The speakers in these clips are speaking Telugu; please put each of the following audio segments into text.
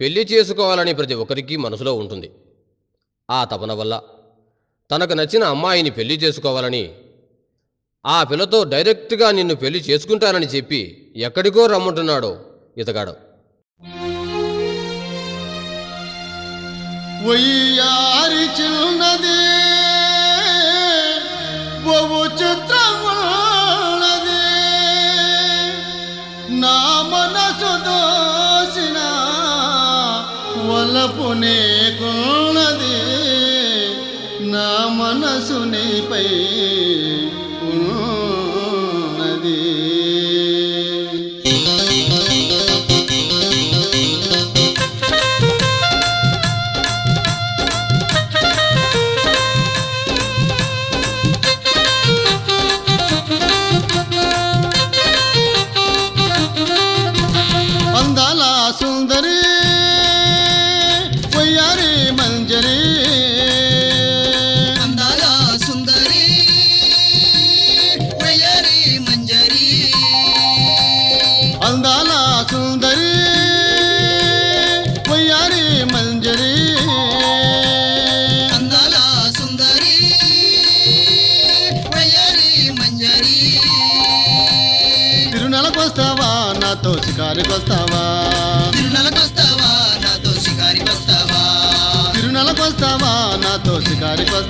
పెళ్ళి చేసుకోవాలని ప్రతి ఒక్కరికి మనసులో ఉంటుంది. ఆ తపన వల్ల తనకు నచ్చిన అమ్మాయిని పెళ్ళి చేసుకోవాలని ఆ పిల్లతో డైరెక్ట్గా నిన్ను పెళ్ళి చేసుకుంటానని చెప్పి ఎక్కడికో రమ్మంటున్నాడో ఇతగాడు. ఒయ్యారి నా చూపు నీకున్నది నా మనసు నీపై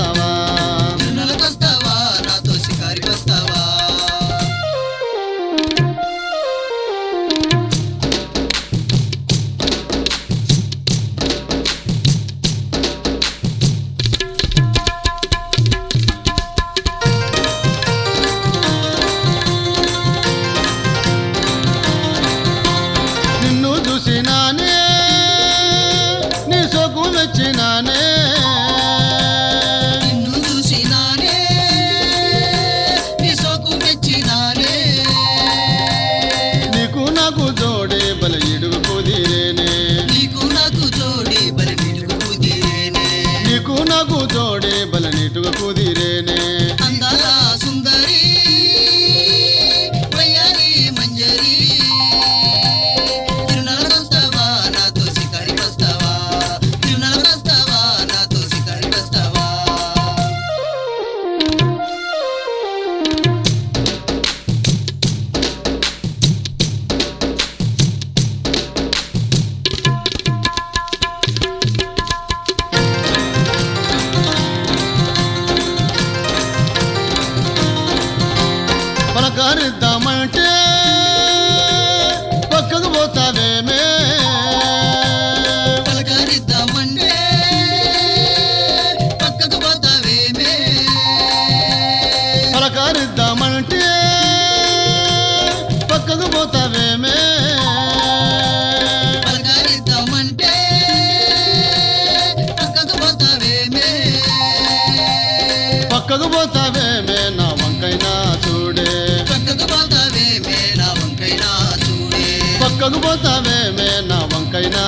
沢 కనుగోతావేమే నా వంకైనా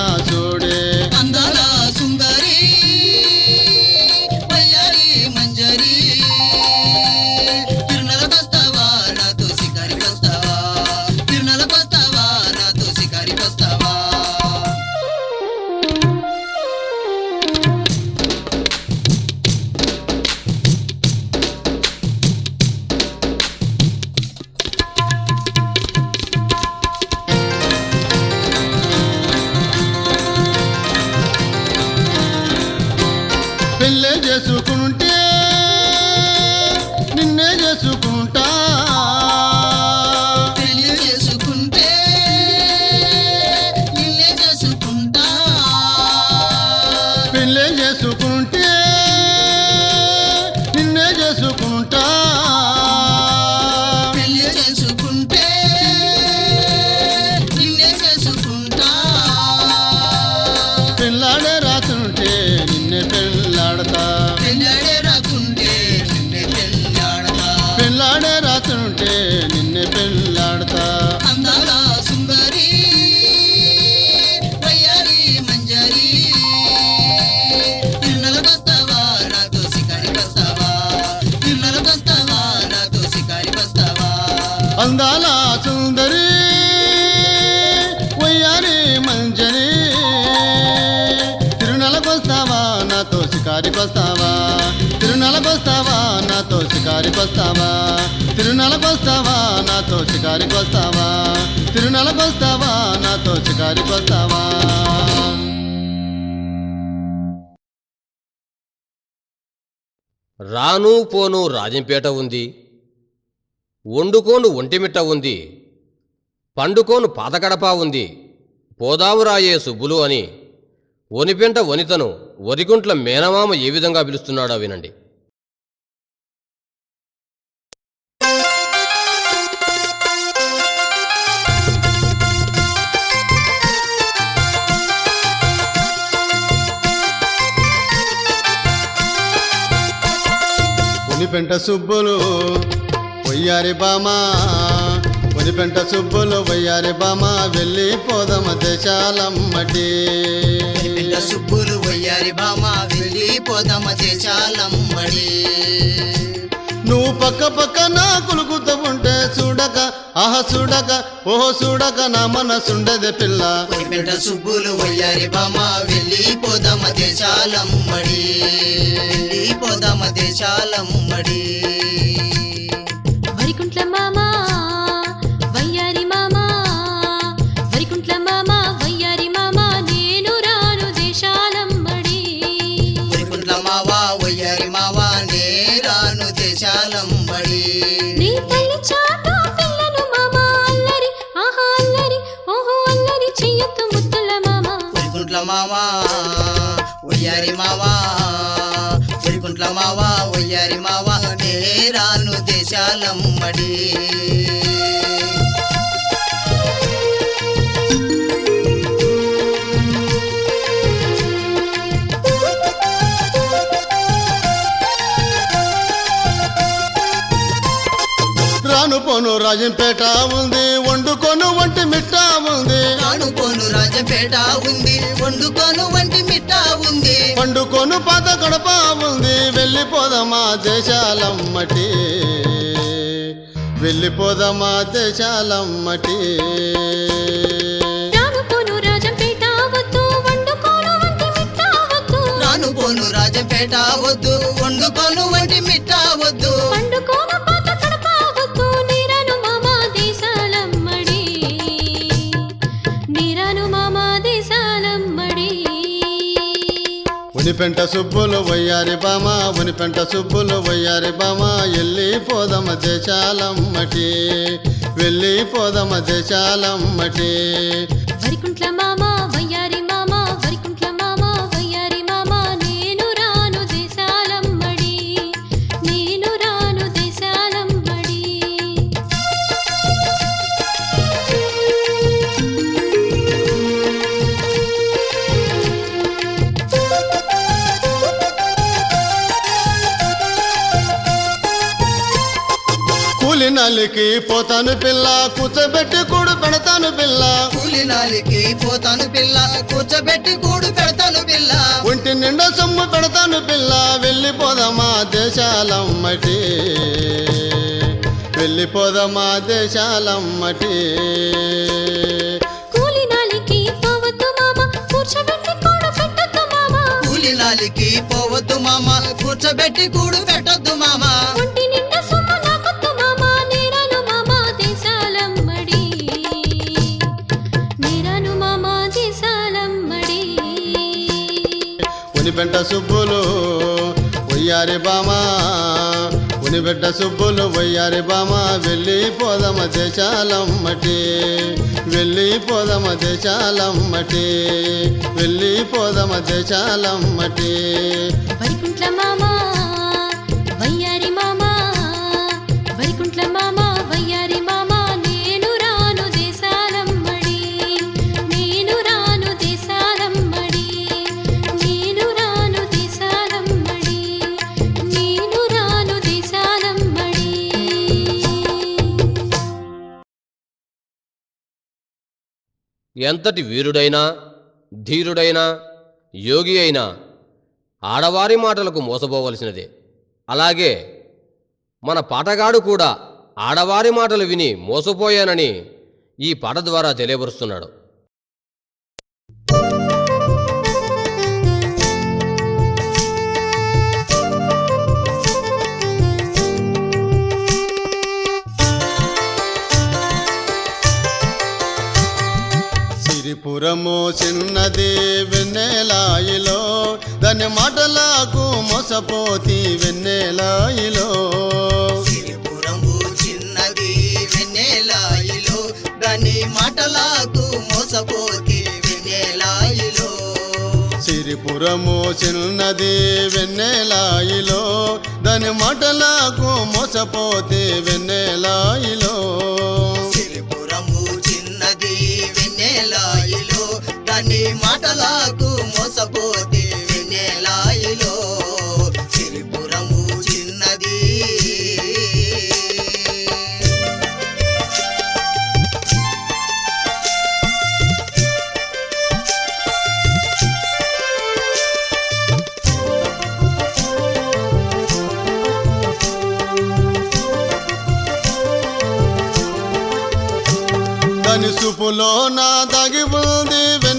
preso షికారికొస్తావా తిరునలకొస్తావా నాతో షికారికొస్తావా తిరునలకొస్తావా నాతో షికారికొస్తావా తిరునలకొస్తావా నాతో షికారికొస్తావా రాను పోను రాజంపేట ఉంది. వండుకోను ఒంటిమిట్ట ఉంది. పండుకోను పాతగడప ఉంది. పోదావురాయే సుబ్బులు అని. ఒనిపెంట వనితను వరిగుంట్ల మేనమామ ఏ విధంగా పిలుస్తున్నాడో వినండి. పెంట సుబ్బులు పొయ్యారి బామా ఉనిపెంట సుబ్బులు వయ్యారి బామా వెళ్ళి పోదమ దేశాలమ్మటి. సుబ్బులు వయ్యారి బామ వెళ్ళి పోదమ దేశాలమ్మడి నువ్వు పక్క పక్క నా కులుకుతూ ఉంటే చూడక ఆహ చూడక ఓహో చూడక నా మనసుండదే పిల్ల. పిల్ల సుబ్బులు వయ్యారి బామ వెళ్ళి పోదమ దేశాలమ్మడి వెళ్ళి పోదమ దేశాలమ్మడి దేశాలమ్మడి రాను పోను రాజంపేట ఉంది వండుకొను వంటి మిట్ట ఉంది. కానుకోను రాజపేట ఉంది వండుకోను వంటి మిఠా ఉంది. పండుకొను పాత గడప ఉంది వెళ్ళిపోదమా దేశాలమ్మటి. వెళ్ళిపోదమా దేశాలమ్మటి. రాను పోను రాజంపేట వద్దు వండుకోను వంటి మిట్టా వద్దు. ఉనిపెంట సుబ్బులు వయ్యారి బామ ఉనిపెంట సుబ్బులు వయ్యారి బామ వెళ్ళి పోదమ దేశాలమ్మటి వెళ్ళి పోదమ దేశాలమ్మటి వరికుంట్ల మామ వయ్యారి కూలి నల్లికి పోతాను పిల్ల కూర్చోబెట్టి కూడు పెడతాను పిల్ల. కూలి నాలికి పోతాను పిల్ల కూర్చోబెట్టి కూడు పెడతాను పిల్ల. ఒంటి నిండా సొమ్ము పెడతాను పిల్ల వెళ్ళిపోదమా దేశాలమ్మటి. వెళ్ళిపోదమా దేశాలమ్మటి. కూలి నాలికి పోవద్దు మామ కూర్చోబెట్టి కూడు పెట్టద్దు మామ. ఉనిపెంట సుబ్బులు ఒయ్యారి బామ. ఉనిబెడ్డ సుబ్బులు ఒయ్యారి బామ. వెళ్ళి పోదమ దేశాలమ్మటి వెళ్ళి పోదమ దేశాలమ్మటి వెళ్ళి పోదమ దేశాలమ్మటి వైకుంఠ మామా. ఎంతటి వీరుడైనా ధీరుడైనా యోగి అయినా ఆడవారి మాటలకు మోసపోవలసినదే. అలాగే మన పాటగాడు కూడా ఆడవారి మాటలు విని మోసపోయానని ఈ పాట ద్వారా తెలియపరుస్తున్నాడు. చిన్నది వెన్నెలాయిలో. దాని మాటలకు మోసపోతి వెన్నెలాయిలో. దాని మాటలకు మోసపోతి వెన్నెలాయిలో. సిరిపురము చిన్నది వెన్నెలాయిలో. దాని మాటలకు మోసపోతే వెన్నెలాయిలో. మాటలకు మోసపోతే వినేలాయిలో సిరిపురము చిన్నది. దాని నా తగిపోంది ఉంది.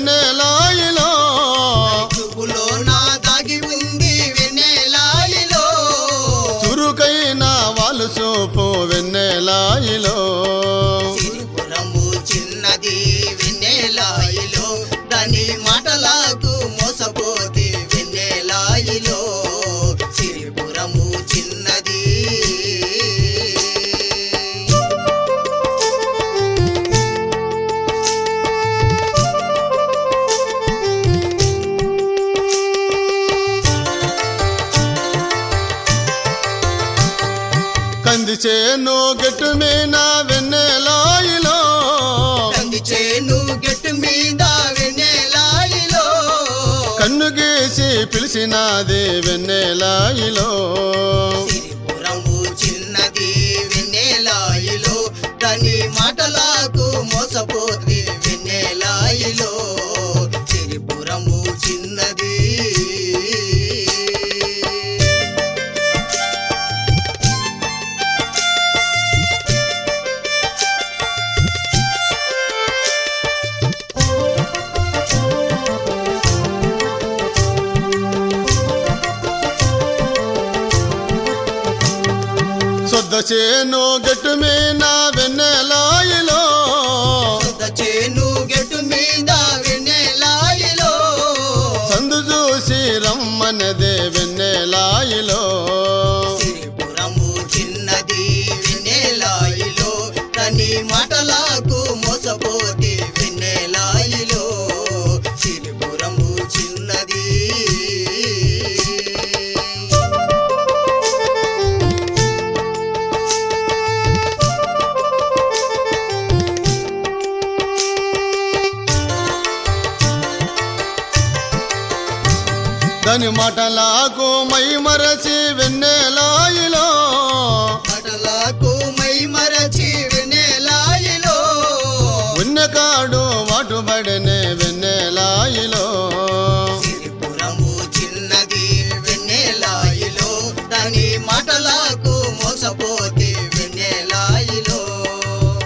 గట్టు మీద వెన్నెలాయిలో. కంది చేను గట్టు మీద వెన్నెలాయిలో. కన్ను గీసి పిలిచినది వెన్నెలాయిలో. సిరిపురము చిన్నది వెన్నెలాయిలో. దాని మాటలకు మోసపోతే చేను గట్టు మీ నా సొంత వెన్నెలాయిలో. సిరిపురము చిన్నది వెన్నెలాయిలో. దాని మాటలకు మోసపోతే వెన్నెలాయిలో.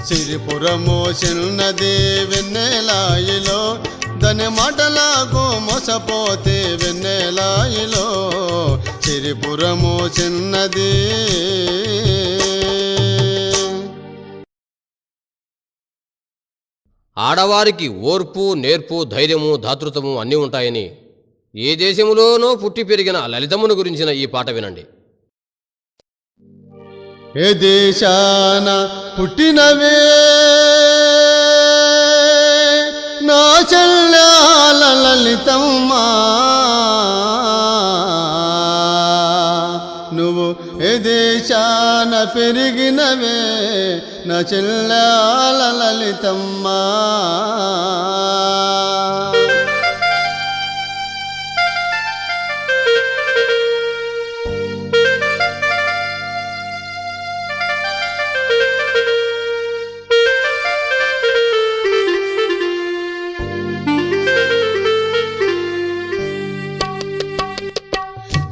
సిరిపురము చిన్నది వెన్నెలాయిలో. దాని మాటలకు మోసపోతే వెన్నెలాయిలో. సిరిపురము చిన్నది ఆడవారికి ఓర్పు నేర్పు ధైర్యము దాతృత్వము అన్నీ ఉంటాయని ఏ దేశములోనో పుట్టి పెరిగిన లలితమును గురించిన ఈ పాట వినండి. ఏ దేశాన పుట్టినవే నా చెల్లాల లలితమ్మా. నువ్వు ఏ దేశాన పెరిగినవే నా చెల్లాల లలితమ్మా.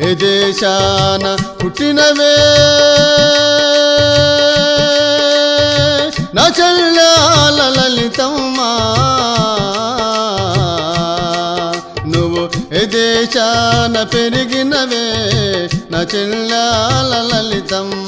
ఏ దేశాన పుట్టినవే నా చెల్లాల లలితమ్మా నువ్వు ఏ దేశాన పెరిగినవే నా చెల్లాల లలితమ్మా.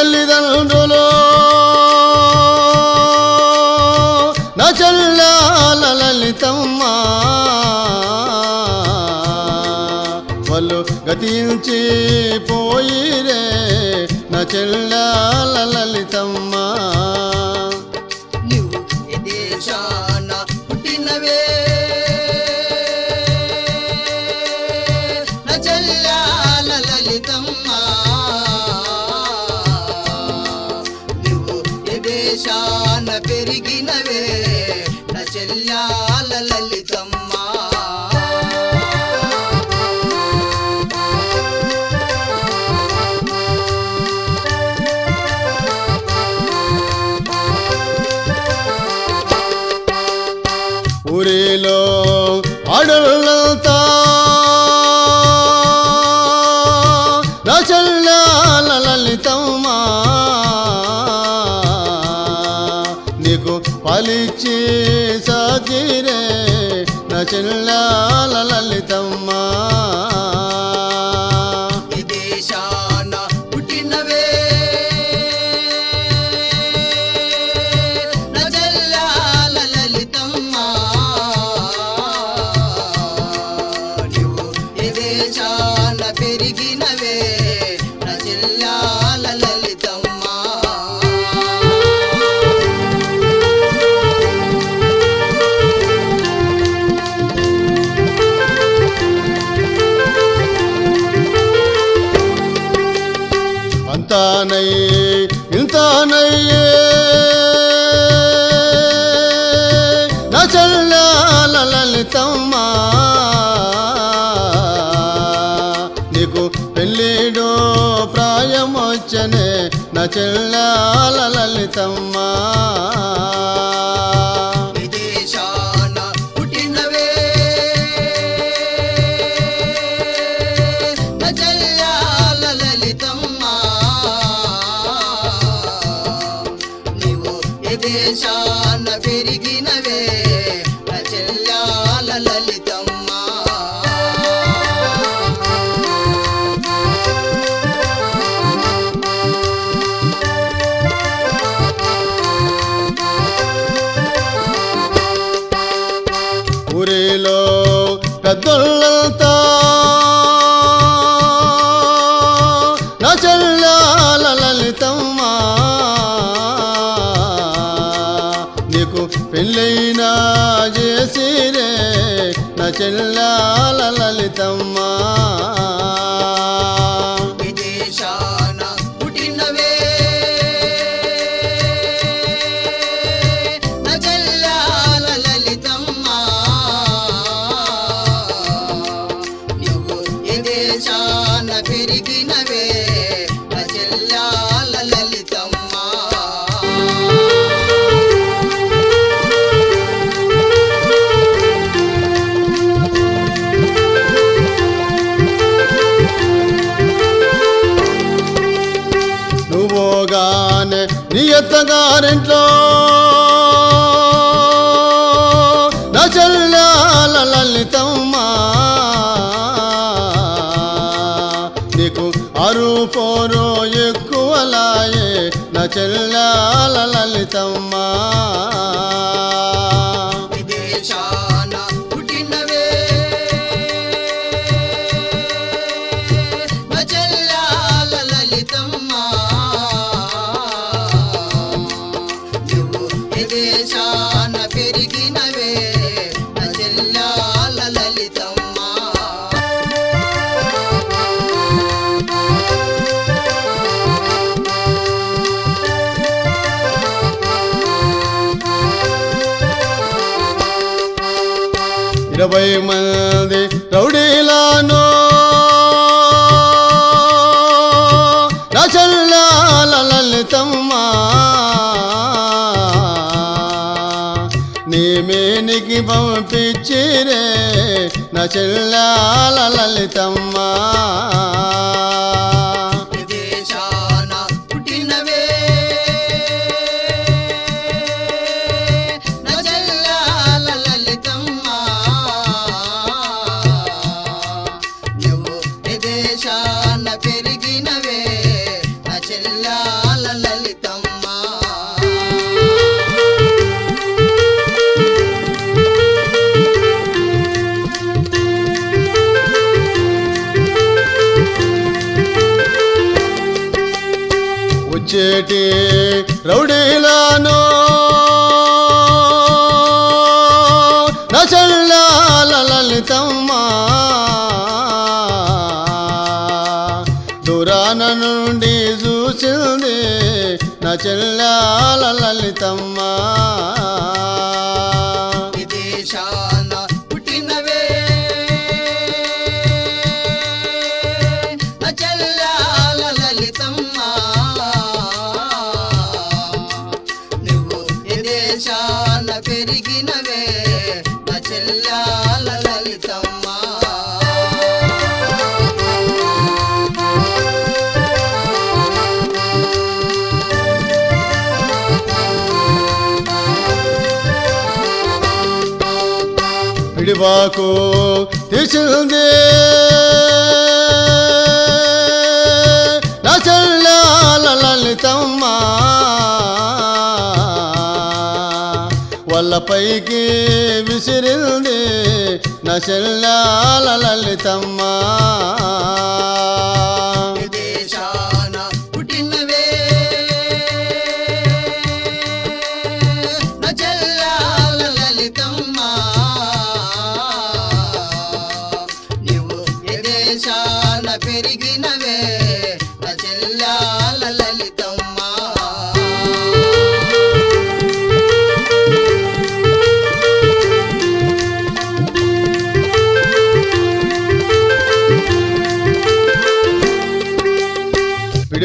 తల్లిదండ్రులు. నా చెల్లాల లలితమ్మ వాళ్ళు గతించి పోయిరే నా చెల్లాల లలితమ్మ నువ్వు దేశా रे न चिल्ला ఇంతానయ్యే ఇంతానయ్యే నా చెల్లాల లలితమ్మా నీకు పెళ్ళిడు ప్రాయమొచ్చనే నా చెల్లాల లలితమ్మా అత్తగారింట్లో నజల్యాల లలితమ్మ నీకు అరుపోరో ఎక్కువలాయే నజల్యాల లలితమ్మ విదేశాన ఇరవై మంది రౌడీలాను రచల్లాల లలితమ్మ నేమేనికి పంపించిరే నచల్లాల లలితమ్మ ఒకటి రౌడీలానో? నా లలితమ్మ. దూరాన నుండి చూసింది నా లలితమ్మ. బాకు తీసింది. నా చెల్లాల లలితమ్మ వల్లపైకి విసిరింది నా చెల్లాల లలితమ్మ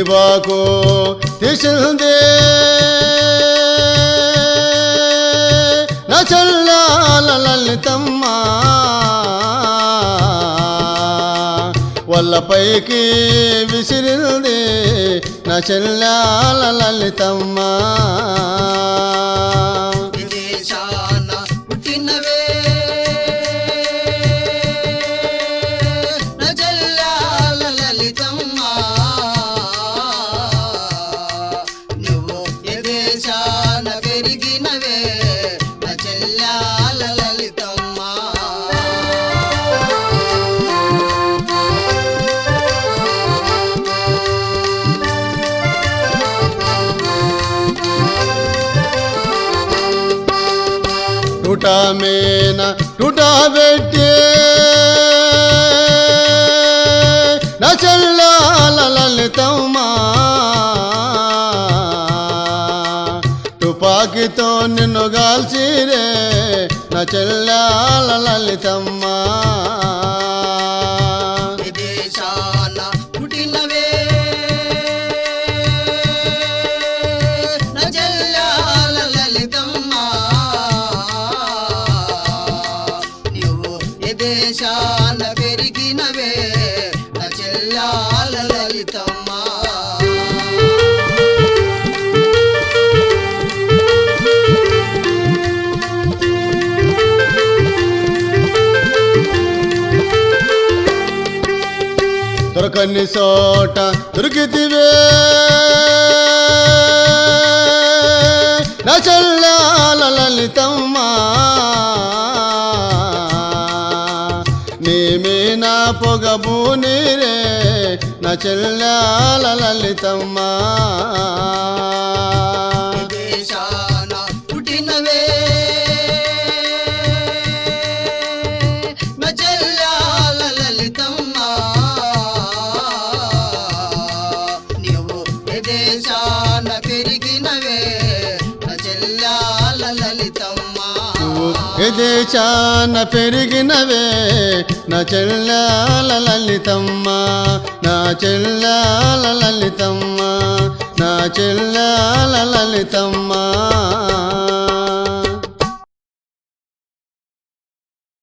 పిడిబాకు తీసింది. నా చెల్లాల లలితమ్మ వల్లపైకి విసిరింది నా చెల్లాల లలితమ్మ విదేశాన టూటా మేన టూటా పెట్టి తుపాకితో నిన్ను గాల్చిరే నా చెల్లాల దొరకని చోట దొరికితివే. నా చెల్లాల నేమే నా పొగబూనిరే నీరే చెల్లాల లలితమ్మ విదేశాన దేశాన పెరిగినవే. నా చెల్లాల లలితమ్మ నా చెల్లాల లలితమ్మ నా చెల్లాల లలితమ్మ.